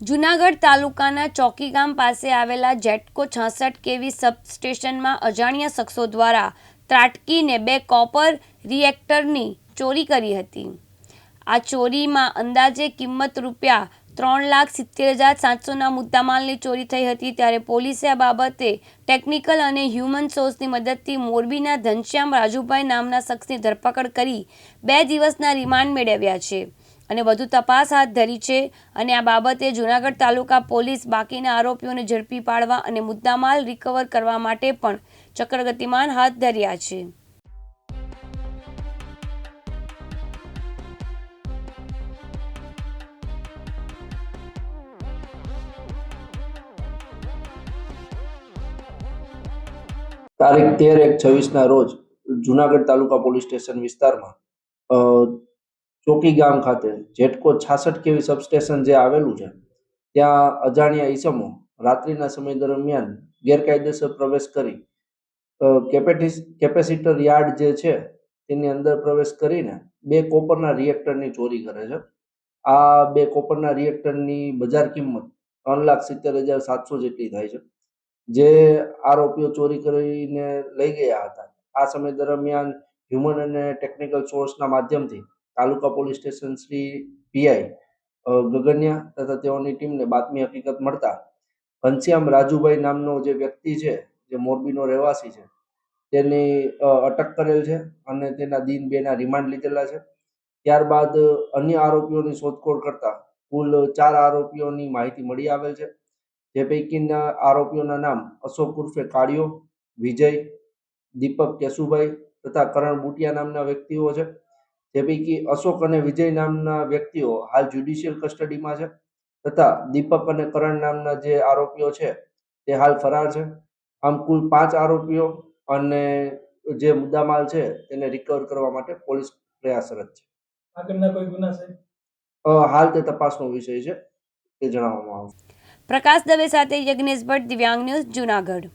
જૂનાગઢ તાલુકાના ચોકી ગામ પાસે આવેલા જેટકો છાસઠ કેવી સબસ્ટેશનમાં અજાણ્યા શખ્સો દ્વારા ત્રાટકીને બે કોપર રિએક્ટરની ચોરી કરી હતી. આ ચોરીમાં અંદાજે કિંમત રૂપિયા ત્રણ લાખ સિત્તેર હજાર સાતસોના મુદ્દામાલની ચોરી થઈ હતી ત્યારે પોલીસે આ બાબતે ટેકનિકલ અને હ્યુમન સોર્સની મદદથી મોરબીના ઘનશ્યામ રાજુભાઈ નામના શખ્સની ધરપકડ કરી બે દિવસના રિમાન્ડ મેળવ્યા છે. અને વધુ તપાસ હાથ ધરી છે અને આ બાબતે જૂનાગઢ તાલુકા પોલીસ બાકીના આરોપીઓને ઝડપી પાડવા અને મુદ્દામાલ રિકવર કરવા માટે પણ ચક્રગતિમાન હાથ ધર્યા છે. તારીખ તેર એક છવ્વીસના રોજ જુનાગઢ તાલુકા પોલીસ સ્ટેશન વિસ્તારમાં ચોકી ગામ ખાતે, જેટકો છાસઠ કેવી સબસ્ટેશન જે આવેલું છે, ત્યાં અજાણ્યા ઈસમો રાત્રિના સમય દરમિયાન ગેરકાયદેસર પ્રવેશ કરી કેપેટિસ કેપેસિટર યાર્ડ જે છે, તેની અંદર પ્રવેશ કરીને બે કોપરના રિએક્ટરની ચોરી કરે છે. આ બે કોપરના રિએક્ટરની બજાર કિંમત ત્રણ લાખ સિત્તેર હજાર સાતસો જેટલી થાય છે. જે આરોપીઓ ચોરી કરીને લઈ ગયા હતા. આ સમય દરમિયાન હ્યુમન અને ટેકનિકલ સોર્સના માધ્યમથી taluka police station Shri PI ગગન્યા તથા તેઓની ટીમને બાતમી હકીકત મળતા ઘનશ્યામ રાજુભાઈ નામનો જે વ્યક્તિ છે, જે મોરબીનો રહેવાસી છે, તેની અટક કરેલ છે અને તેના દિન બેના રિમાન્ડ લીધેલા છે. ત્યારબાદ અન્ય આરોપીઓની શોધખોળ કરતા કુલ ચાર આરોપીઓની માહિતી મળી આવેલ છે. જે પૈકીના આરોપીઓના નામ અશોક ઉર્ફે કાળિયો, વિજય, દીપક કેશુભાઈ તથા કરણ બુટિયા નામના વ્યક્તિઓ છે. જે પૈકી અશોક અને વિજય નામના વ્યક્તિઓ હાલ જ્યુડિશિયલ કસ્ટડીમાં છે તથા દીપક અને કરણ નામના જે આરોપીઓ છે તે હાલ ફરાર છે. આમ કુલ પાંચ આરોપીઓ અને જે મુદ્દામાલ છે તેને રિકવર કરવા માટે પોલીસ પ્રયાસરત છે. કોઈ ગુના હાલ તે તપાસનો વિષય છે તે જણાવવામાં આવશે. પ્રકાશ દવે સાથે યજ્ઞેશ ભટ્ટ દિવ્યાંગ ન્યૂઝ જૂનાગઢ.